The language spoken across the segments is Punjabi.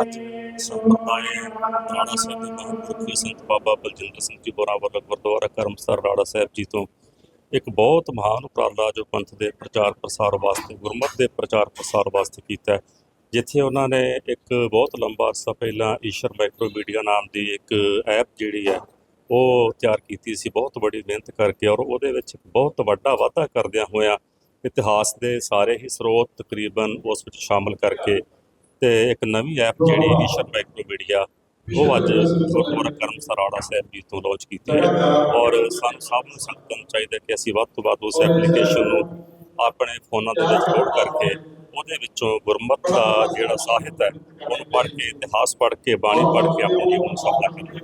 ਅੱਜ ਸੰਪਰਦਾਇ ਰਾਣਾ ਸਾਹਿਬ ਦੇ ਮਹਾਂਪੁਰਖ ਸੰਤ ਬਾਬਾ ਬਲਜਿੰਦਰ ਸਿੰਘ ਜੀ ਹੋਰਾਂ ਵੱਲੋਂ ਗੁਰਦੁਆਰਾ ਕਰਮਸਰ ਰਾੜਾ ਸਾਹਿਬ ਜੀ ਤੋਂ ਇੱਕ ਬਹੁਤ ਮਹਾਨ ਉਪਰਾਲਾ ਜੋ ਪੰਥ ਦੇ ਪ੍ਰਚਾਰ ਪ੍ਰਸਾਰ ਵਾਸਤੇ, ਗੁਰਮਤਿ ਦੇ ਪ੍ਰਚਾਰ ਪ੍ਰਸਾਰ ਵਾਸਤੇ ਕੀਤਾ ਜਿੱਥੇ ਉਹਨਾਂ ਨੇ ਇੱਕ ਬਹੁਤ ਲੰਬਾ ਅਰਸਾ ਪਹਿਲਾਂ ਈਸ਼ਰ ਮਾਈਕਰੋ ਮੀਡੀਆ ਨਾਮ ਦੀ ਇੱਕ ਐਪ ਜਿਹੜੀ ਹੈ, ਉਹ ਤਿਆਰ ਕੀਤੀ ਸੀ, ਬਹੁਤ ਬੜੀ ਮਿਹਨਤ ਕਰਕੇ ਔਰ ਉਹਦੇ ਵਿੱਚ ਬਹੁਤ ਵੱਡਾ ਵਾਧਾ ਕਰਦਿਆਂ ਹੋਇਆਂ ਇਤਿਹਾਸ ਦੇ ਸਾਰੇ ਹੀ ਸਰੋਤ ਤਕਰੀਬਨ ਉਸ ਵਿੱਚ ਸ਼ਾਮਲ ਕਰਕੇ ਤੇ ਇੱਕ ਨਵੀਂ ਐਪ ਜਿਹੜੀ ਈਸ਼ਰ ਮਾਈਕਰੋ ਮੀਡੀਆ ਉਹ ਅੱਜ ਗੁਰਦੁਆਰਾ ਕਰਮ ਸਰਾੜਾ ਸਾਹਿਬ ਜੀ ਤੋਂ ਲਾਂਚ ਕੀਤੀ ਹੈ। ਔਰ ਸਾਨੂੰ ਸਭ ਨੂੰ ਸੰਕਲਪ ਕਰਨਾ ਚਾਹੀਦਾ ਕਿ ਅਸੀਂ ਵੱਧ ਤੋਂ ਵੱਧ ਉਸ ਐਪਲੀਕੇਸ਼ਨ ਨੂੰ ਆਪਣੇ ਫੋਨਾਂ ਦੇ ਵਿੱਚ ਲੋਡ ਕਰਕੇ ਉਹਦੇ ਵਿੱਚੋਂ ਗੁਰਮਤਿ ਦਾ ਜਿਹੜਾ ਸਾਹਿਤ ਹੈ ਉਹਨੂੰ ਪੜ੍ਹ ਕੇ ਇਤਿਹਾਸ ਪੜ੍ਹ ਕੇ ਬਾਣੀ ਪੜ੍ਹ ਕੇ ਆਪਣੇ ਜੀਵਨ ਨੂੰ ਸਫਲ ਕਰੀਏ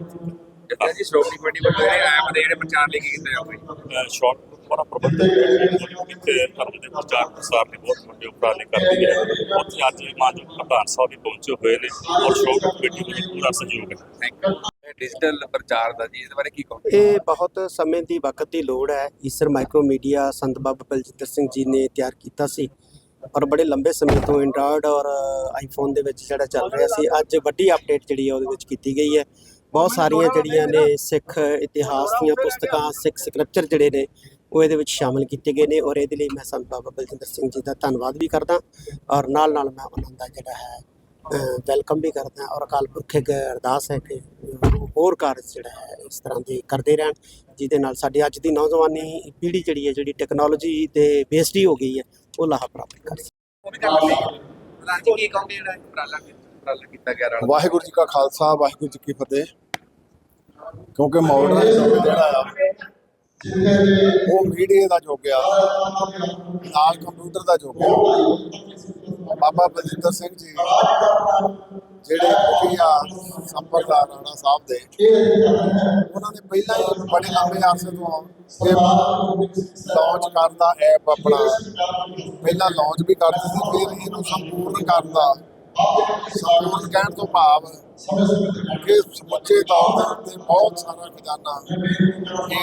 ਜਿੱਦਾਂ ਜੀ ਸ਼੍ਰੋਮਣੀ ਕਮੇਟੀ ਵੱਲੋਂ ਜਿਹੜੇ ਐਪ ਦੇ ਜਿਹੜੇ ਪ੍ਰਚਾਰ ਲਈ ਕੀਤਾ ਜਾਊਗਾ ਸ਼ਾਰਟ ਬੜਾ ਪ੍ਰਬੰਧਕ ਇੱਥੇ ਧਰਮ ਦੇ ਪ੍ਰਚਾਰ ਪ੍ਰਸਾਰ ਲਈ ਬਹੁਤ ਵੱਡੇ ਉਪਰਾਲੇ ਕਰਦੀ ਹੈ। ਉੱਥੇ ਅੱਜ ਮਾਨਯੋਗ ਪ੍ਰਧਾਨ ਸਾਹਿਬ ਵੀ ਪਹੁੰਚੇ ਹੋਏ ਨੇ ਔਰ ਸ਼ੋਕ ਕਮੇਟੀ ਦਾ ਵੀ ਪੂਰਾ ਸਹਿਯੋਗ ਹੈ। ਥੈਂਕ ਯੂ ਡਿਜੀਟਲ ਪ੍ਰਚਾਰ ਦਾ ਜੀ ਇਹਦੇ ਬਾਰੇ ਕੀ ਕਹੋ ਇਹ ਬਹੁਤ ਸਮੇਂ ਦੀ ਵਕਤ ਦੀ ਲੋੜ ਹੈ। ਈਸਰ ਮਾਈਕਰੋ ਮੀਡੀਆ ਸੰਤ ਬਾਬਾ ਬਲਜਿੰਦਰ ਸਿੰਘ ਜੀ ਨੇ ਤਿਆਰ ਕੀਤਾ ਸੀ ਔਰ ਬੜੇ ਲੰਬੇ ਸਮੇਂ ਤੋਂ ਐਂਡਰੋਇਡ ਔਰ ਆਈਫੋਨ ਦੇ ਵਿੱਚ ਜਿਹੜਾ ਚੱਲ ਰਿਹਾ ਸੀ ਅੱਜ ਵੱਡੀ ਅਪਡੇਟ ਜਿਹੜੀ ਹੈ ਉਹਦੇ ਵਿੱਚ ਕੀਤੀ ਗਈ ਹੈ। ਬਹੁਤ ਸਾਰੀਆਂ ਜਿਹੜੀਆਂ ਨੇ ਸਿੱਖ ਇਤਿਹਾਸ ਦੀਆਂ ਪੁਸਤਕਾਂ ਸਿੱਖ ਸਕ੍ਰਿਪਚਰ ਜਿਹੜੇ ਨੇ ਉਹ ਇਹਦੇ ਵਿੱਚ ਸ਼ਾਮਲ ਕੀਤੇ ਗਏ ਨੇ ਔਰ ਇਹਦੇ ਲਈ ਮੈਂ ਸੰਤ ਬਾਬਾ ਬਲਜਿੰਦਰ ਸਿੰਘ ਜੀ ਦਾ ਧੰਨਵਾਦ ਵੀ ਕਰਦਾ ਔਰ ਨਾਲ ਨਾਲ ਮੈਂ ਉਹਨਾਂ ਦਾ ਜਿਹੜਾ ਹੈ ਵੈਲਕਮ ਵੀ ਕਰਦਾ ਔਰ ਅਕਾਲ ਪੁਰਖ ਇੱਕ ਅਰਦਾਸ ਹੈ ਕਿ ਹੋਰ ਕਾਰਜ ਜਿਹੜਾ ਹੈ ਇਸ ਤਰ੍ਹਾਂ ਦੇ ਕਰਦੇ ਰਹਿਣ, ਜਿਹਦੇ ਨਾਲ ਸਾਡੀ ਅੱਜ ਦੀ ਨੌਜਵਾਨੀ ਪੀੜ੍ਹੀ ਜਿਹੜੀ ਹੈ, ਜਿਹੜੀ ਟੈਕਨੋਲੋਜੀ ਤੇ ਬੇਸਡ ਹੀ ਹੋ ਗਈ ਹੈ, ਉਹ ਲਾਹਾ ਪ੍ਰਾਪਤ ਕਰ ਸਕੇ ਜੀ ਵਾਹਿਗੁਰੂ ਜੀ ਕਾ ਖਾਲਸਾ, ਵਾਹਿਗੁਰੂ ਜੀ ਕੀ ਫਤਿਹ। ਕਿਉਂਕਿ ਮਾਡਰਨ ਜਿਹੜਾ ਆ ਉਹ ਮੀਡੀਆ ਦਾ ਯੁੱਗ ਆ। ਨਾਲ ਕੰਪਿਊਟਰ ਦਾ ਯੁੱਗ ਆ। ਬਾਬਾ ਬਲਜਿੰਦਰ ਸਿੰਘ ਜੀ, ਜਿਹੜੇ ਮੁਖੀ ਆ ਸੰਪਰਦਾ ਰਾਣਾ ਸਾਹਿਬ ਦੇ, ਉਹਨਾਂ ਨੇ ਪਹਿਲਾਂ ਹੀ ਬੜੇ ਲੰਬੇ ਅਰਸੇ ਤੋਂ ਇਹ ਲਾਂਚ ਕਰਦਾ ਐਪ ਆਪਣਾ। ਪਹਿਲਾਂ ਲਾਂਚ ਵੀ ਕਰਦੇ ਸੀ, ਫਿਰ ਇਹਨੂੰ ਸੰਪੂਰਨ ਕਰਦਾ ਸੰਪੂਰਨ ਕਹਿਣ ਤੋਂ ਭਾਵ ਕਿ ਸਮੁੱਚੇ ਤੌਰ ਦੇ ਉੱਤੇ ਬਹੁਤ ਸਾਰਾ ਖਜ਼ਾਨਾ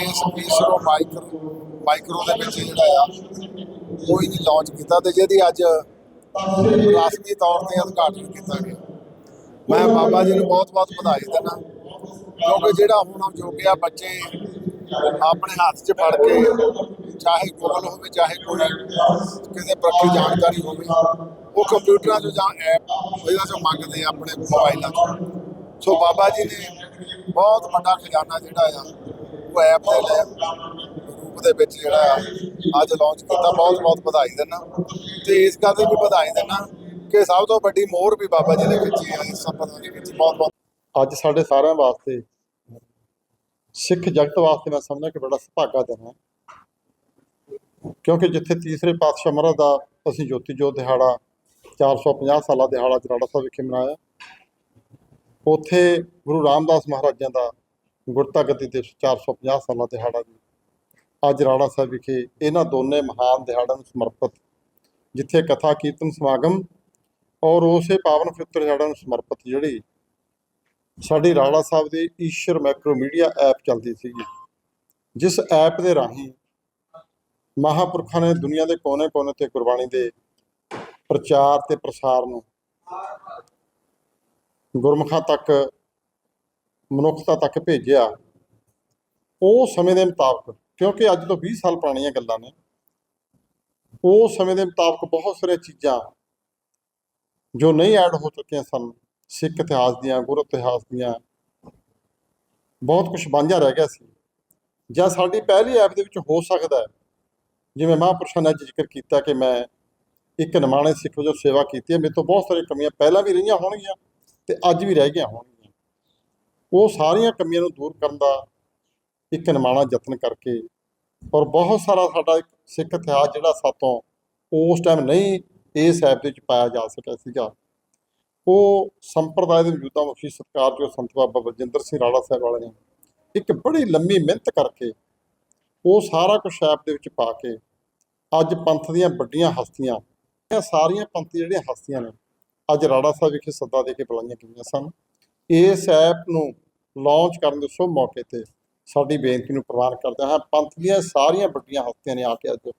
ਇਸ ਈਸਰੋ ਮਾਈਕਰੋ ਮਾਈਕਰੋ ਦੇ ਵਿੱਚ ਜਿਹੜਾ ਆ, ਕੋਈ ਨਹੀਂ ਲਾਂਚ ਕੀਤਾ ਤੇ ਜਿਹਦੀ ਅੱਜ ਰਸਮੀ ਤੌਰ ਤੇ ਉਦਘਾਟਨ ਕੀਤਾ ਗਿਆ। ਮੈਂ ਬਾਬਾ ਜੀ ਨੂੰ ਬਹੁਤ-ਬਹੁਤ ਵਧਾਈ ਦਿੰਦਾ, ਕਿਉਂਕਿ ਜਿਹੜਾ ਹੁਣ ਜੋਗਿਆ ਬੱਚੇ ਆਪਣੇ ਹੱਥ 'ਚ ਫੜ ਕੇ ਚਾਹੇ ਗੂਗਲ ਹੋਵੇ, ਚਾਹੇ ਕੋਈ ਕਿਸੇ ਪ੍ਰਤੀ ਜਾਣਕਾਰੀ ਹੋਵੇ ਉਹ ਕੰਪਿਊਟਰਾਂ 'ਚੋਂ ਜਾਂ ਐਪ ਇਹਨਾਂ 'ਚੋਂ ਮੰਗਦੇ ਆ ਆਪਣੇ ਮੋਬਾਈਲਾਂ 'ਚੋਂ। ਸੋ ਬਾਬਾ ਜੀ ਨੇ ਬਹੁਤ ਵੱਡਾ ਖਜ਼ਾਨਾ ਜਿਹੜਾ ਆ, ਉਹ ਐਪ ਦੇ ਲੈ ਰੂਪ ਦੇ ਵਿੱਚ ਜਿਹੜਾ ਆ, ਅੱਜ ਲਾਂਚ ਕੀਤਾ। ਬਹੁਤ ਬਹੁਤ ਵਧਾਈ ਦਿੰਦਾ। ਤੇ ਇਸ ਗੱਲ ਦੀ ਵੀ ਵਧਾਈ ਦਿੰਦਾ ਕਿ ਸਭ ਤੋਂ ਵੱਡੀ ਮੋਹਰ ਵੀ ਬਾਬਾ ਜੀ ਨੇ ਖਿੱਚੀ ਹੈ ਇਸ ਸੰਪਰਦਾ ਦੇ ਵਿੱਚ ਬਹੁਤ ਬਹੁਤ। ਅੱਜ ਸਾਡੇ ਸਾਰਿਆਂ ਵਾਸਤੇ, ਸਿੱਖ ਜਗਤ ਵਾਸਤੇ ਮੈਂ ਸਮਝਦਾ ਕਿ ਬੜਾ ਸੁਭਾਗਾ ਦਿਨ ਹੈ। ਕਿਉਂਕਿ ਜਿੱਥੇ ਤੀਸਰੇ ਪਾਤਸ਼ਾਹ ਮਹਾਰਾਜ ਦਾ, ਅਸੀਂ ਜੋਤੀ ਜੋਤ ਦਿਹਾੜਾ 450 ਸਾਲਾ ਦਿਹਾੜਾ ਜਰਾੜਾ ਸਾਹਿਬ ਵਿਖੇ ਮਨਾਇਆ। ਉੱਥੇ ਗੁਰੂ ਰਾਮਦਾਸ ਮਹਾਰਾਜਾਂ ਦਾ ਗੁਰਤਾ ਗਤੀ ਦਿਵਸ 450 ਸਾਲਾ ਦਿਹਾੜਾ ਜੀ। ਅੱਜ ਰਾੜਾ ਸਾਹਿਬ ਵਿਖੇ ਇਹਨਾਂ ਦੋਨੇ ਮਹਾਨ ਦਿਹਾੜਾਂ ਨੂੰ ਸਮਰਪਿਤ, ਜਿੱਥੇ ਕਥਾ, ਕੀਰਤਨ, ਸਮਾਗਮ ਔਰ ਉਸੇ ਪਾਵਨ ਪਵਿੱਤਰ ਦਿਹਾੜਾ ਨੂੰ ਸਮਰਪਿਤ ਜਿਹੜੀ ਸਾਡੀ ਰਾੜਾ ਸਾਹਿਬ ਦੀ ਈਸ਼ਰ ਮੈਕਰੋ ਮੀਡੀਆ ਐਪ ਚੱਲਦੀ ਸੀਗੀ। ਜਿਸ ਐਪ ਦੇ ਰਾਹੀਂ ਮਹਾਪੁਰਖਾਂ ਨੇ ਦੁਨੀਆ ਦੇ ਕੋਨੇ-ਕੋਨੇ ਤੇ ਗੁਰਬਾਣੀ ਦੇ ਪ੍ਰਚਾਰ ਤੇ ਪ੍ਰਸਾਰ ਨੂੰ। ਗੁਰਮੁਖਾਂ ਤੱਕ, ਮਨੁੱਖਤਾ ਤੱਕ ਭੇਜਿਆ ਉਹ ਸਮੇਂ ਦੇ ਮੁਤਾਬਕ, ਕਿਉਂਕਿ ਅੱਜ ਤੋਂ 20 ਸਾਲ ਪੁਰਾਣੀਆਂ ਗੱਲਾਂ ਨੇ, ਉਹ ਸਮੇਂ ਦੇ ਮੁਤਾਬਕ ਬਹੁਤ ਸਾਰੀਆਂ ਚੀਜ਼ਾਂ ਜੋ ਨਹੀਂ ਐਡ ਹੋ ਚੁੱਕੀਆਂ ਸਨ, ਸਿੱਖ ਇਤਿਹਾਸ ਦੀਆਂ, ਗੁਰ ਇਤਿਹਾਸ ਦੀਆਂ, ਬਹੁਤ ਕੁਝ ਵਾਂਝਾ ਰਹਿ ਗਿਆ ਸੀ। ਜਾਂ ਸਾਡੀ ਪਹਿਲੀ ਐਪ ਦੇ ਵਿੱਚ ਹੋ ਸਕਦਾ ਜਿਵੇਂ ਮਹਾਂਪੁਰਸ਼ਾਂ ਨੇ ਅੱਜ ਜ਼ਿਕਰ ਕੀਤਾ ਕਿ ਮੈਂ ਇੱਕ ਨਿਮਾਣੇ ਸਿੱਖ ਵਜੋਂ ਸੇਵਾ ਕੀਤੀ ਹੈ। ਮੇਰੇ ਤੋਂ ਬਹੁਤ ਸਾਰੀਆਂ ਕਮੀਆਂ ਪਹਿਲਾਂ ਵੀ ਰਹੀਆਂ ਹੋਣਗੀਆਂ ਤੇ ਅੱਜ ਵੀ ਰਹਿ ਗਈਆਂ ਹੋਣਗੀਆਂ। ਉਹ ਸਾਰੀਆਂ ਕਮੀਆਂ ਨੂੰ ਦੂਰ ਕਰਨ ਦਾ ਇੱਕ ਨਿਮਾਣਾ ਯਤਨ ਕਰਕੇ ਔਰ ਬਹੁਤ ਸਾਰਾ ਸਾਡਾ ਇੱਕ ਸਿੱਖ ਇਤਿਹਾਸ ਜਿਹੜਾ ਸਾਤੋਂ ਉਸ ਟਾਈਮ ਨਹੀਂ ਇਸ ਐਪ ਦੇ ਵਿੱਚ ਪਾਇਆ ਜਾ ਸਕਿਆ ਸੀਗਾ। ਉਹ ਸੰਪਰਦਾਇ ਦੇ ਮੌਜੂਦਾ ਮੁਖੀ ਸਤਿਕਾਰਯੋਗ ਸੰਤ ਬਾਬਾ ਬਲਜਿੰਦਰ ਸਿੰਘ ਰਾਣਾ ਸਾਹਿਬ ਵਾਲੇ ਨੇ ਇੱਕ ਬੜੀ ਲੰਮੀ ਮਿਹਨਤ ਕਰਕੇ ਉਹ ਸਾਰਾ ਕੁਝ ਐਪ ਦੇ ਵਿੱਚ ਪਾ ਕੇ ਅੱਜ ਪੰਥ ਦੀਆਂ ਵੱਡੀਆਂ ਹਸਤੀਆਂ ਇਹ ਸਾਰੀਆਂ ਪੰਥ ਜਿਹੜੀਆਂ ਹਸਤੀਆਂ ਨੇ, ਅੱਜ ਰਾੜਾ ਸਾਹਿਬ ਵਿਖੇ ਸੱਦਾ ਦੇ ਕੇ ਬੁਲਾਈਆਂ ਗਈਆਂ ਸਨ। ਇਸ ਐਪ ਨੂੰ ਲਾਂਚ ਕਰਨ ਦੇ ਸ਼ੁਭ ਮੌਕੇ ਤੇ ਸਾਡੀ ਬੇਨਤੀ ਨੂੰ ਪ੍ਰਵਾਨ ਕਰਦੇ ਹਾਂ ਪੰਥ ਦੀਆਂ ਸਾਰੀਆਂ ਵੱਡੀਆਂ ਹਸਤੀਆਂ ਨੇ ਆ ਕੇ ਅੱਜ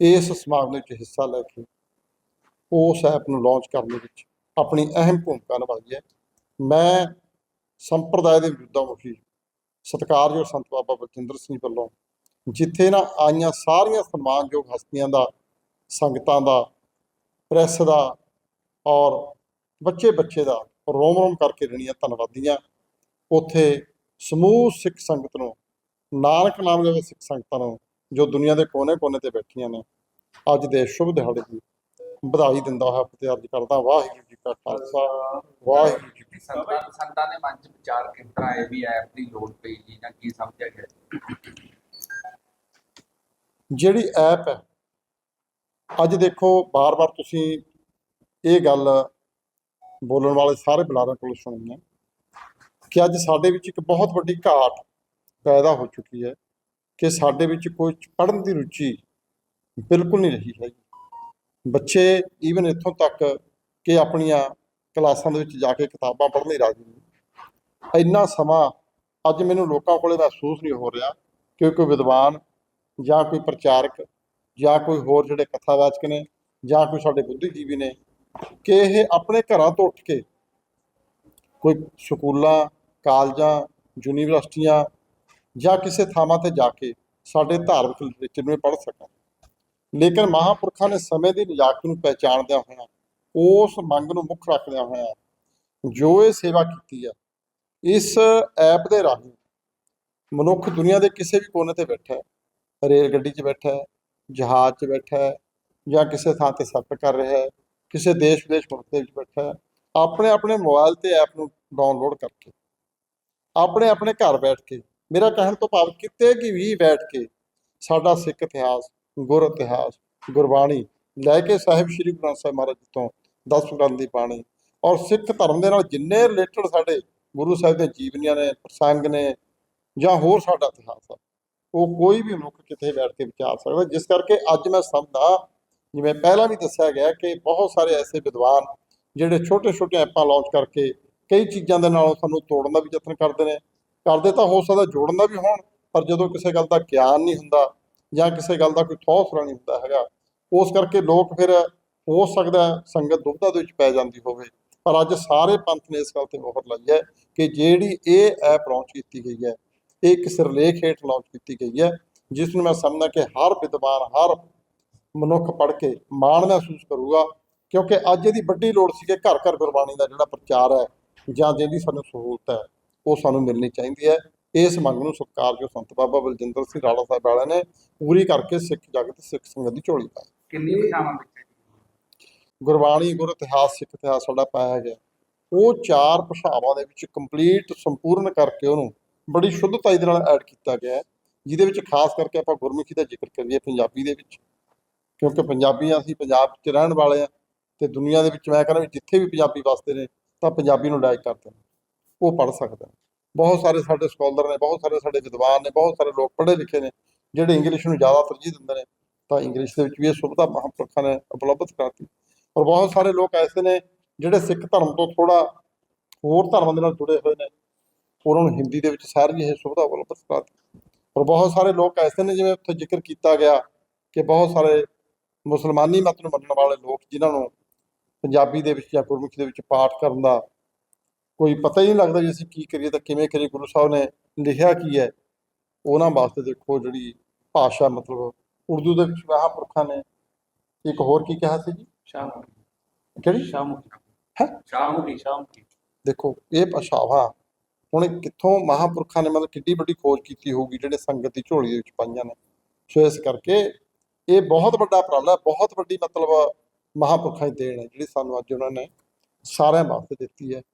ਇਸ ਸਮਾਗਮ ਵਿੱਚ ਹਿੱਸਾ ਲੈ ਕੇ ਉਸ ਐਪ ਨੂੰ ਲਾਂਚ ਕਰਨ ਦੇ ਵਿੱਚ ਆਪਣੀ ਅਹਿਮ ਭੂਮਿਕਾ ਨਿਭਾਈ ਹੈ। ਮੈਂ ਸੰਪਰਦਾਇ ਦੇ ਮੌਜੂਦਾ ਮੁਖੀ ਸਤਿਕਾਰਯੋਗ ਸੰਤ ਬਾਬਾ ਬਲਜਿੰਦਰ ਸਿੰਘ ਵੱਲੋਂ ਜਿੱਥੇ ਨਾ ਆਈਆਂ ਸਾਰੀਆਂ ਸਨਮਾਨਯੋਗ ਹਸਤੀਆਂ ਦਾ, ਸੰਗਤਾਂ ਦਾ ਪ੍ਰੈਸ ਦਾ ਔਰ ਬੱਚੇ ਬੱਚੇ ਦਾ ਰੋਮ ਰੋਮ ਕਰਕੇ ਰਹਿਣੀਆਂ ਧੰਨਵਾਦੀਆਂ ਉੱਥੇ ਸਮੂਹ ਸਿੱਖ ਸੰਗਤ ਨੂੰ ਨਾਨਕ ਨਾਮ ਦੇ ਸਿੱਖ ਸੰਗਤਾਂ ਨੂੰ ਜੋ ਦੁਨੀਆ ਦੇ ਕੋਨੇ-ਕੋਨੇ ਤੇ ਬੈਠੀਆਂ ਨੇ ਅੱਜ ਦੇ ਸ਼ੁਭ ਦਿਹਾੜੇ ਦੀ ਵਧਾਈ ਦਿੰਦਾ ਹੋਇਆ ਫਤਿਹ ਅਰਜ਼ ਕਰਦਾ ਵਾਹਿਗੁਰੂ ਜੀ ਕਾ ਖਾਲਸਾ ਵਾਹਿਗੁਰੂ ਜੀ ਕੀ ਸੰਤਾਂ ਸੰਤਾਂ ਨੇ ਮਨ ਚ ਵਿਚਾਰ ਕਿਸ ਤਰ੍ਹਾਂ ਆਏ ਵੀ ਐਪ ਦੀ ਲੋੜ ਪਈ ਜੀ ਜਾਂ ਕੀ ਸਮਝਿਆ ਗਿਆ? ਜਿਹੜੀ ਐਪ ਹੈ ਅੱਜ ਦੇਖੋ, ਬਾਰ-ਬਾਰ ਤੁਸੀਂ ਇਹ ਗੱਲ ਬੋਲਣ ਵਾਲੇ ਸਾਰੇ ਬੁਲਾਰਿਆਂ ਕੋਲ ਸੁਣੀ ਹੈ ਕਿ ਅੱਜ ਸਾਡੇ ਵਿੱਚ ਇੱਕ ਬਹੁਤ ਵੱਡੀ ਘਾਟ ਪੈਦਾ ਹੋ ਚੁੱਕੀ ਹੈ ਕਿ ਸਾਡੇ ਵਿੱਚ ਕੋਈ ਪੜ੍ਹਨ ਦੀ ਰੁਚੀ ਬਿਲਕੁਲ ਨਹੀਂ ਰਹੀ ਹੈ ਬੱਚੇ ਈਵਨ ਇੱਥੋਂ ਤੱਕ ਕਿ ਆਪਣੀਆਂ ਕਲਾਸਾਂ ਦੇ ਵਿੱਚ ਜਾ ਕੇ ਕਿਤਾਬਾਂ ਪੜ੍ਹਨ ਲਈ ਰਾਜ਼ੀ ਨਹੀਂ। ਇੰਨਾ ਸਮਾਂ ਅੱਜ ਮੈਨੂੰ ਲੋਕਾਂ ਕੋਲੇ ਮਹਿਸੂਸ ਨਹੀਂ ਹੋ ਰਿਹਾ ਕਿ ਕੋਈ ਵਿਦਵਾਨ ਜਾਂ ਕੋਈ ਪ੍ਰਚਾਰਕ ਜਾਂ ਕੋਈ ਹੋਰ ਜਿਹੜੇ ਕਥਾਵਾਚਕ ਨੇ ਜਾਂ ਕੋਈ ਸਾਡੇ ਬੁੱਧੀਜੀਵੀ ਨੇ ਕਿ ਇਹ ਆਪਣੇ ਘਰਾਂ ਤੋਂ ਉੱਠ ਕੇ ਕੋਈ ਸਕੂਲਾਂ, ਕਾਲਜਾਂ, ਯੂਨੀਵਰਸਿਟੀਆਂ ਜਾਂ ਕਿਸੇ ਥਾਵਾਂ ਤੇ ਜਾ ਕੇ ਸਾਡੇ ਧਾਰਮਿਕ ਲਿਟਰੇਚਰ ਨੂੰ ਪੜ੍ਹ ਸਕਣ। ਲੇਕਿਨ ਮਹਾਂਪੁਰਖਾਂ ਨੇ ਸਮੇਂ ਦੀ ਨਜ਼ਾਕਤ ਨੂੰ ਪਹਿਚਾਣਦਿਆਂ ਹੋਇਆਂ, ਉਸ ਮੰਗ ਨੂੰ ਮੁੱਖ ਰੱਖਦਿਆਂ ਹੋਇਆਂ ਜੋ ਇਹ ਸੇਵਾ ਕੀਤੀ ਹੈ ਇਸ ਐਪ ਦੇ ਰਾਹੀਂ ਮਨੁੱਖ ਦੁਨੀਆ ਦੇ ਕਿਸੇ ਵੀ ਕੋਨੇ ਤੇ ਬੈਠਾ ਹੈ, ਰੇਲ ਗੱਡੀ 'ਚ ਬੈਠਾ ਹੈ ਜਹਾਜ਼ 'ਚ ਬੈਠਾ ਹੈ ਜਾਂ ਕਿਸੇ ਥਾਂ ਤੇ ਸਫ਼ਰ ਕਰ ਰਿਹਾ ਹੈ, ਕਿਸੇ ਦੇਸ਼ ਵਿਦੇਸ਼ ਮੁਲਕ ਦੇ ਵਿੱਚ ਬੈਠਾ ਹੈ, ਆਪਣੇ ਆਪਣੇ ਮੋਬਾਈਲ ਤੇ ਐਪ ਨੂੰ ਡਾਊਨਲੋਡ ਕਰਕੇ, ਆਪਣੇ ਆਪਣੇ ਘਰ ਬੈਠ ਕੇ, ਮੇਰਾ ਕਹਿਣ ਤੋਂ ਭਾਵ ਕਿਤੇ ਕਿ ਵੀ ਬੈਠ ਕੇ ਸਾਡਾ ਸਿੱਖ ਇਤਿਹਾਸ, ਗੁਰ ਇਤਿਹਾਸ, ਗੁਰਬਾਣੀ ਲੈ ਕੇ ਸਾਹਿਬ ਸ੍ਰੀ ਗੁਰੂ ਗ੍ਰੰਥ ਸਾਹਿਬ ਮਹਾਰਾਜ ਜੀ ਤੋਂ ਦਸ ਗ੍ਰੰਥ ਦੀ ਬਾਣੀ ਔਰ ਸਿੱਖ ਧਰਮ ਦੇ ਨਾਲ ਜਿੰਨੇ ਰਿਲੇਟਡ ਸਾਡੇ ਗੁਰੂ ਸਾਹਿਬ ਦੇ ਜੀਵਨੀਆਂ ਨੇ, ਪ੍ਰਸੰਗ ਨੇ ਜਾਂ ਹੋਰ ਸਾਡਾ ਇਤਿਹਾਸ ਆ ਉਹ ਕੋਈ ਵੀ ਮਨੁੱਖ ਕਿਤੇ ਬੈਠ ਕੇ ਵਿਚਾਰ ਸਕਦਾ। ਜਿਸ ਕਰਕੇ ਅੱਜ ਮੈਂ ਸਮਝਦਾ ਜਿਵੇਂ ਪਹਿਲਾਂ ਵੀ ਦੱਸਿਆ ਗਿਆ ਕਿ ਬਹੁਤ ਸਾਰੇ ਐਸੇ ਵਿਦਵਾਨ ਜਿਹੜੇ ਛੋਟੇ-ਛੋਟੇ ਐਪਾਂ ਲਾਂਚ ਕਰਕੇ ਕਈ ਚੀਜ਼ਾਂ ਦੇ ਨਾਲ ਸਾਨੂੰ ਤੋੜਨ ਦਾ ਵੀ ਯਤਨ ਕਰਦੇ ਨੇ। ਕਰਦੇ ਤਾਂ ਹੋ ਸਕਦਾ ਜੋੜਨ ਦਾ ਵੀ ਹੋਣ, ਪਰ ਜਦੋਂ ਕਿਸੇ ਗੱਲ ਦਾ ਗਿਆਨ ਨਹੀਂ ਹੁੰਦਾ ਜਾਂ ਕਿਸੇ ਗੱਲ ਦਾ ਕੋਈ ਠੋਸਰਾ ਨਹੀਂ ਹੁੰਦਾ ਹੈਗਾ, ਉਸ ਕਰਕੇ ਲੋਕ ਫਿਰ ਹੋ ਸਕਦਾ ਸੰਗਤ ਦੁਬਦਾ ਦੇ ਵਿੱਚ ਪੈ ਜਾਂਦੀ ਹੋਵੇ। ਪਰ ਅੱਜ ਸਾਰੇ ਪੰਥ ਨੇ ਇਸ ਗੱਲ ਤੇ ਮੋਹਰ ਲਾਈ ਹੈ ਕਿ ਜਿਹੜੀ ਇਹ ਐਪ ਲਾਂਚ ਕੀਤੀ ਗਈ ਹੈ ਇਹ ਇੱਕ ਸਿਰਲੇਖ ਹੇਠ ਲਾਂਚ ਕੀਤੀ ਗਈ ਹੈ ਜਿਸ ਨੂੰ ਮੈਂ ਸਮਝਦਾ ਕਿ ਹਰ ਵਿਦਵਾਨ ਹਰ ਮਨੁੱਖ ਪੜ੍ਹ ਕੇ ਮਾਣ ਮਹਿਸੂਸ ਕਰੂਗਾ ਕਿਉਂਕਿ ਅੱਜ ਇਹਦੀ ਵੱਡੀ ਲੋੜ ਸੀ ਕਿ ਘਰ ਘਰ ਗੁਰਬਾਣੀ ਦਾ ਜਿਹੜਾ ਪ੍ਰਚਾਰ ਹੈ ਜਾਂ ਜਿਹੜੀ ਸਾਨੂੰ ਸਹੂਲਤ ਹੈ ਉਹ ਸਾਨੂੰ ਮਿਲਣੀ ਚਾਹੀਦੀ ਹੈ। ਇਸ ਮੰਗ ਨੂੰ ਸਤਿਕਾਰਯੋਗ ਸੰਤ ਬਾਬਾ ਬਲਜਿੰਦਰ ਸਿੰਘ ਰਾਣਾ ਸਾਹਿਬ ਵਾਲਿਆਂ ਨੇ ਪੂਰੀ ਕਰਕੇ ਸਿੱਖ ਜਗਤ ਸਿੱਖ ਸੰਗਤ ਦੀ ਝੋਲੀ ਪਾਈ। ਕਿੰਨੀ ਵਿੱਚ ਜੀ? ਗੁਰਬਾਣੀ ਗੁਰ ਇਤਿਹਾਸ ਸਿੱਖ ਇਤਿਹਾਸ ਸਾਡਾ ਪਾਇਆ ਗਿਆ। ਉਹ ਚਾਰ ਭਾਸ਼ਾਵਾਂ ਦੇ ਵਿੱਚ ਕੰਪਲੀਟ ਸੰਪੂਰਨ ਕਰਕੇ ਉਹਨੂੰ ਬੜੀ ਸ਼ੁੱਧਤਾਈ ਦੇ ਨਾਲ ਐਡ ਕੀਤਾ ਗਿਆ ਹੈ, ਜਿਹਦੇ ਵਿੱਚ ਖਾਸ ਕਰਕੇ ਆਪਾਂ ਗੁਰਮੁਖੀ ਦਾ ਜ਼ਿਕਰ ਕਰੀਏ ਪੰਜਾਬੀ ਦੇ ਵਿੱਚ, ਕਿਉਂਕਿ ਪੰਜਾਬੀਆਂ ਅਸੀਂ ਪੰਜਾਬ 'ਚ ਰਹਿਣ ਵਾਲੇ ਆ ਤੇ ਦੁਨੀਆ ਦੇ ਵਿੱਚ ਮੈਂ ਕਹਿੰਦਾ ਵੀ ਜਿੱਥੇ ਵੀ ਪੰਜਾਬੀ ਵਸਦੇ ਨੇ ਤਾਂ ਪੰਜਾਬੀ ਨੂੰ ਲਾਇਕ ਕਰਦੇ ਨੇ, ਉਹ ਪੜ੍ਹ ਸਕਦੇ ਨੇ। ਬਹੁਤ ਸਾਰੇ ਸਾਡੇ ਸਕਾਲਰ ਨੇ, ਬਹੁਤ ਸਾਰੇ ਸਾਡੇ ਵਿਦਵਾਨ ਨੇ, ਬਹੁਤ ਸਾਰੇ ਲੋਕ ਪੜ੍ਹੇ ਲਿਖੇ ਨੇ, ਜਿਹੜੇ ਇੰਗਲਿਸ਼ ਨੂੰ ਜ਼ਿਆਦਾ ਤਰਜੀਹ ਦਿੰਦੇ ਨੇ, ਤਾਂ ਇੰਗਲਿਸ਼ ਦੇ ਵਿੱਚ ਵੀ ਇਹ ਸੁਵਿਧਾ ਮਹਾਂਪੁਰਖਾਂ ਨੇ ਉਪਲਬਧ ਕਰਾਤੀ। ਔਰ ਬਹੁਤ ਸਾਰੇ ਲੋਕ ਐਸੇ ਨੇ ਜਿਹੜੇ ਸਿੱਖ ਧਰਮ ਤੋਂ ਥੋੜਾ ਹੋਰ ਧਰਮਾਂ ਦੇ ਨਾਲ ਜੁੜੇ ਹੋਏ ਨੇ ਉਹਨਾਂ ਨੂੰ ਹਿੰਦੀ ਦੇ ਵਿੱਚ ਸਾਰੀ ਇਹ ਸੁਵਿਧਾ ਉਪਲਬਧ ਕਰਾਤੀ ਔਰ ਬਹੁਤ ਸਾਰੇ ਲੋਕ ਐਸੇ ਨੇ ਜਿਵੇਂ ਉੱਥੇ ਜ਼ਿਕਰ ਕੀਤਾ ਗਿਆ ਕਿ ਬਹੁਤ ਸਾਰੇ ਮੁਸਲਮਾਨੀ ਮਤ ਨੂੰ ਮੰਨਣ ਵਾਲੇ ਲੋਕ ਜਿਨ੍ਹਾਂ ਨੂੰ ਪੰਜਾਬੀ ਦੇ ਵਿੱਚ ਜਾਂ ਗੁਰਮੁਖੀ ਦੇ ਵਿੱਚ ਪਾਠ ਕਰਨ ਦਾ ਕੋਈ ਪਤਾ ਹੀ ਨਹੀਂ ਲੱਗਦਾ ਜੀ ਅਸੀਂ ਕੀ ਕਰੀਏ ਤਾਂ ਕਿਵੇਂ ਕਰੀਏ ਗੁਰੂ ਸਾਹਿਬ ਨੇ ਲਿਖਿਆ ਕੀ ਹੈ। ਉਹਨਾਂ ਵਾਸਤੇ ਦੇਖੋ ਜਿਹੜੀ ਭਾਸ਼ਾ ਮਤਲਬ ਉਰਦੂ ਦੇ ਵਿੱਚ ਮਹਾਂਪੁਰਖਾਂ ਨੇ ਇੱਕ ਹੋਰ ਕੀ ਕਿਹਾ ਸੀ ਜੀ? ਸ਼ਾਮੁਖੀ ਕਿਹੜੀ? ਸ਼ਾਮੁਖੀ ਹੈਂ? ਸ਼ਾਮੁਖੀ ਸ਼ਾਮੁਖੀ ਦੇਖੋ ਇਹ ਭਾਸ਼ਾਵਾਂ ਹੁਣ ਕਿੱਥੋਂ ਮਹਾਂਪੁਰਖਾਂ ਨੇ ਮਤਲਬ ਕਿੱਡੀ ਵੱਡੀ ਖੋਜ ਕੀਤੀ ਹੋਊਗੀ ਜਿਹੜੇ ਸੰਗਤ ਦੀ ਝੋਲੀ ਦੇ ਵਿੱਚ ਪਾਈਆਂ ਨੇ। ਸੋ ਇਸ ਕਰਕੇ ਇਹ ਬਹੁਤ ਵੱਡਾ ਉਪਰਾਲਾ ਹੈ, ਬਹੁਤ ਵੱਡੀ ਮਤਲਬ ਮਹਾਂਪੁਰਖਾਂ ਦੀ ਦੇਣ ਹੈ ਜਿਹੜੀ ਸਾਨੂੰ ਅੱਜ ਉਹਨਾਂ ਨੇ ਸਾਰਿਆਂ ਵਾਸਤੇ ਦਿੱਤੀ ਹੈ।